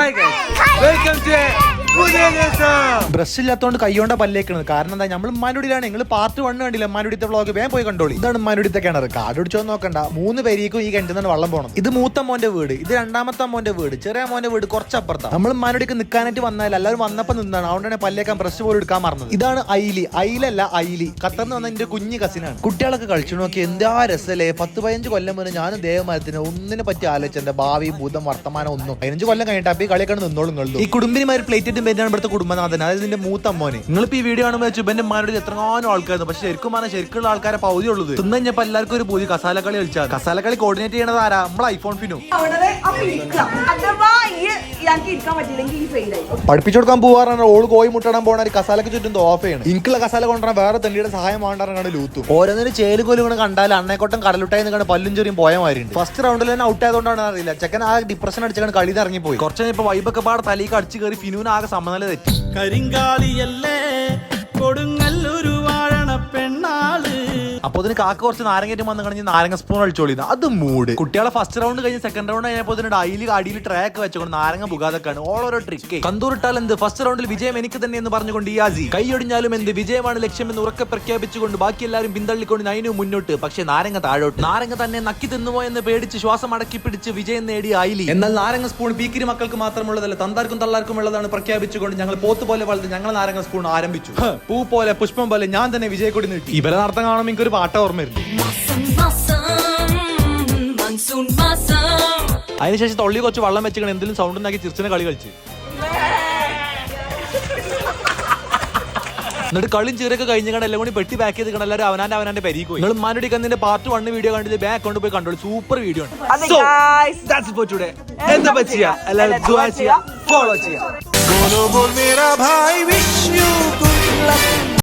Hi guys, welcome to brush ഇല്ലാത്തതുകൊണ്ട് കൈകൊണ്ട പല്ലേക്കണത്. കാരണം എന്താ നമ്മൾ ഉമ്മാനുടിയിലാണ് നിങ്ങൾ പാർട്ട് വണ്ണ് കണ്ടില്ല ഉമ്മാനുടിത്തെ വ്ളോഗ് വേഗം പോയി കണ്ടോളി. ഇതാണ് ഉമ്മാനുടിത്തെ കിണർ. കാടുപിടിച്ചോ നോക്കണ്ട. മൂന്ന് പേരേക്കും ഈ കിണറ്റിൽ വെള്ളം പോകണം ഇത് മൂത്ത മോന്റെ വീട്. ഇത് രണ്ടാമത്തെ മോന്റെ വീട്. ചെറിയ മോന്റെ വീട് കുറച്ചപ്പുറത്താണ് നമ്മൾ ഉമ്മാനുടിക്ക് നിൽക്കാനായിട്ട് വന്നാൽ എല്ലാവരും വന്നപ്പോൾ നിന്നാണ്. അതുകൊണ്ടാണ് പല്ലേക്കാൻ ബ്രഷ് പോലും എടുക്കാൻ മറന്നത്. ഇതാണ് ഐലി ഐലല്ല ഐലി കത്തർന്ന് വന്ന എന്റെ കുഞ്ഞു കസിനാണ്. കുട്ടികളൊക്കെ കളിച്ചു നോക്കി എന്താ രസല്ലേ? പത്ത് പതിനഞ്ച് കൊല്ലം മുന്നേ ഞാൻ ദേവമരത്തിന് ഒന്നിനെ പറ്റി ആലോചിച്ച എന്റെ ഭാവി ഭൂതം വർത്തമാനം ഒന്നും. പതിനഞ്ച് കൊല്ലം കഴിഞ്ഞിട്ട് അപ്പൊ കളിയൊക്കെ നിന്നോളും ഈ കുടുംബിനിമാർ പ്ലേറ്റ് ഇട്ടും പേരാണ് ഇവിടുത്തെ കുടുംബനാഥൻ. അതായത് ഇതിന്റെ മൂത്തമ്മോന്. നിങ്ങളിപ്പോ ഈ വീഡിയോ കാണുമ്പോൾ വെച്ചു ഇവന്റെ മാരുടെ എത്രങ്ങാനും ആൾക്കാരുന്നു പക്ഷെ ശരിക്കും പറഞ്ഞാൽ ശരിക്കുള്ള ആൾക്കാരെ പൗതി ഉള്ളത് തിന്നു കഴിഞ്ഞപ്പോ എല്ലാവർക്കും ഒരു പൂതി. കസാലക്കളി കളിച്ചാൽ കസാലക്കളി കോർഡിനേറ്റ് ചെയ്യണത് ആരാ? നമ്മളെ ഐഫോൺ ഫിനു. പഠിപ്പിച്ചു കൊടുക്കാൻ പോവാറാണ്. ഓൾ കോയി മുട്ടണം പോണ ഒരു കസാലക്ക് ചുറ്റും ഓഫ് ചെയ്യണം. ഇനിക്കുള്ള കസാല കൊണ്ടുവരാൻ വേറെ തെണ്ടിയുടെ സഹായം വേണ്ടാറാണ് ലൂത്തും. ഓരോന്നിന് ചേൽ കോലും കൂടെ കണ്ടാൽ അണ്ണേക്കോട്ടം കടലുട്ടായി നിൽക്കണ പല്ലും ചെറിയും പോയ മാതിരി ഫസ്റ്റ് റൗണ്ടിൽ തന്നെ ഔട്ട് ആയതുകൊണ്ടാണ് അറിയില്ല. ചെക്കൻ ആ ഡിപ്രഷൻ അടിച്ചാണ് കളി ഇറങ്ങി പോയി കുറച്ച് ഇപ്പൊ വൈബൊക്കെ പാടെ തലേക്ക് അടിച്ച് കയറി ഫിനുവിന് ആകെ സമനില തെറ്റി. കരിങ്കാളിയല്ലേ കൊടുങ്ങല്ലൊരു വാഴണ പെണ്ണാൾ അപ്പൊ അതിന് കാക്ക കുറച്ച് നാരങ്ങേറ്റം വന്ന് കഴിഞ്ഞ് നാരങ്ങ സ്പൂൺ അടിച്ചോളി അത് മൂട്. കുട്ടികളെ ഫസ്റ്റ് റൗണ്ട് കഴിഞ്ഞ് സെക്കൻഡ് റൗണ്ട് കഴിഞ്ഞപ്പോ അതിന് അടിയിൽ ട്രാക്ക് വെച്ചുകൊണ്ട് നാരങ്ങ പുകാതൊക്കെയാണ്. ഓരോരോ ട്രിക്ക് കന്തൂരിട്ടാൽ എന്ത്? ഫസ്റ്റ് റൗണ്ടിൽ വിജയം എനിക്ക് തന്നെ എന്ന് പറഞ്ഞുകൊണ്ട് ഇയാസി. കൈയൊടിഞ്ഞാലും എന്ത്? വിജയമാണ് ലക്ഷ്യം എന്ന് ഉറക്കെ പ്രഖ്യാപിച്ചുകൊണ്ട് ബാക്കി എല്ലാവരും പിന്തള്ളിക്കൊണ്ട് നൈനു മുന്നോട്ട്. പക്ഷേ നാരങ്ങ താഴോട്ട്. നാരങ്ങ തന്നെ നക്കി തിന്നുമോ എന്ന് പേടിച്ച് ശ്വാസം അടക്കി പിടിച്ച് വിജയം നേടി ഐലി എന്നാൽ നാരങ്ങ സ്പൂൺ പീക്കിരി മക്കൾക്ക് മാത്രമുള്ളതല്ല തന്താർക്കും തള്ളാർക്കും ഉള്ളതാണ് പ്രഖ്യാപിച്ചുകൊണ്ട് ഞങ്ങൾ പോത്ത് പോലെ വളർന്ന് ഞങ്ങൾ നാരങ്ങ സ്പൂൺ ആരംഭിച്ചു. പൂ പോലെ പുഷ്പം പോലെ ഞാൻ തന്നെ വിജയക്കൊടി നീട്ടി. ഇവരെ നടത്തം കാണുമ്പോൾ ഒരു പാട്ട ഓർമ്മ വരുന്നു. അതിനുശേഷം തൊള്ളി കുറച്ച് വെള്ളം വെച്ചിങ്ങനെ എന്തെങ്കിലും സൗണ്ട് ഉണ്ടാക്കി ചിരിച്ചിനെ കളി കളിച്ച്. എന്നിട്ട് കളിയും ചീരൊക്കെ കഴിഞ്ഞാൽ എല്ലാം കൂടി പെട്ടി പാക്ക് ചെയ്ത് എല്ലാവരും അവനാന്റെ അവനാന്റെ പരിക്ക് പോയി. നിങ്ങൾ മാനുടി കന്നിന്റെ പാർട്ട് വൺ വീഡിയോ കണ്ടിട്ട് ബാക്ക് കൊണ്ട് പോയി കണ്ടോളൂ. സൂപ്പർ വീഡിയോ ഉണ്ട്. എന്താ എല്ലാവരും ഫോളോ ചെയ്യാ